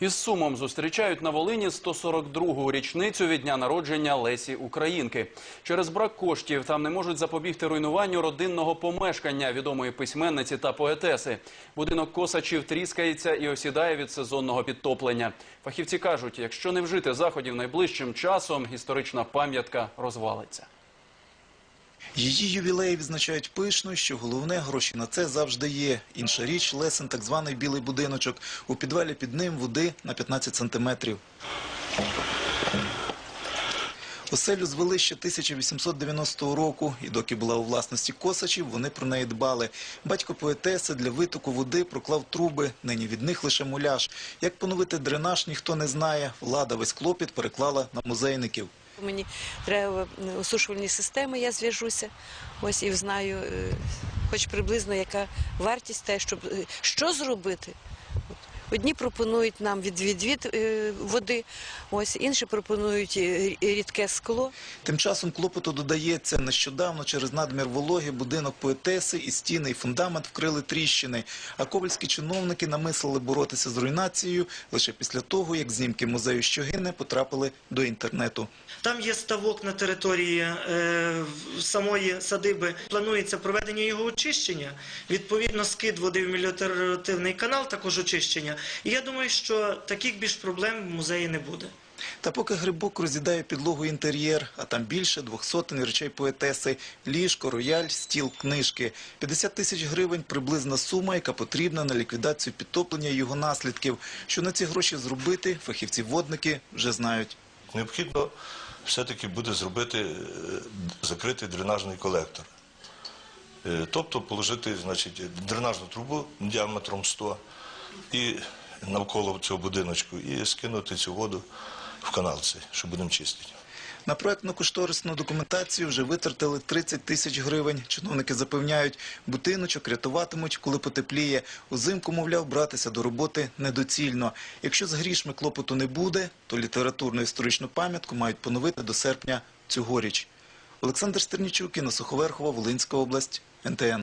Із сумом зустрічають на Волині 142-гу річницю від дня народження Лесі Українки. Через брак коштів там не можуть запобігти руйнуванню родинного помешкання відомої письменниці та поетеси. Будинок Косачів тріскається і осідає від сезонного підтоплення. Фахівці кажуть, якщо не вжити заходів найближчим часом, історична пам'ятка розвалиться. Її ювілеї відзначають пишно, що головне гроші на це завжди є. Інша річ Лесен, так званий білий будиночок. У підвалі під ним води на 15 сантиметрів. Оселю звели ще 1890 року, і доки була у власності косачів, вони про неї дбали. Батько поетеси для витоку води проклав труби, нині від них лише муляж. Як поновити дренаж, ніхто не знає. Влада весь клопіт переклала на музейників. Мені треба осушувальні системи, я зв'яжуся. Ось і знаю, е, хоч приблизно яка вартість те, щоб е, що зробити. Одні пропонують нам від відвід е, води, ось інші пропонують е, рідке скло. Тим часом клопоту додається. Нещодавно через надмір вологи будинок поетеси і стіни, і фундамент вкрили тріщини. А ковальські чиновники намислили боротися з руйнацією лише після того, як знімки музею Щогини потрапили до інтернету. Там є ставок на території е, в- самої садиби. Планується проведення його очищення. Відповідно, скид води в меліоративний канал, також очищення. І я думаю, що таких більш проблем в музеї не буде. Та поки грибок розідає підлогу інтер'єр, а там більше двох сотень речей поетеси, ліжко, рояль, стіл, книжки. 50 тисяч гривень – приблизна сума, яка потрібна на ліквідацію підтоплення і його наслідків. Що на ці гроші зробити, фахівці-водники вже знають. Необхідно все-таки буде зробити е, закритий дренажний колектор. Е, Тобто положити значить, дренажну трубу діаметром 100 і навколо цього будиночку і скинути цю воду в канал цей, що будемо чистити. На проектно-кошторисну документацію вже витратили 30 тисяч гривень. Чиновники запевняють, будиночок рятуватимуть, коли потепліє. Узимку, мовляв, братися до роботи недоцільно. Якщо з грішми клопоту не буде, то літературну історичну пам'ятку мають поновити до серпня цьогоріч. Олександр Стернічук, Інна Суховерхова, Волинська область, НТН.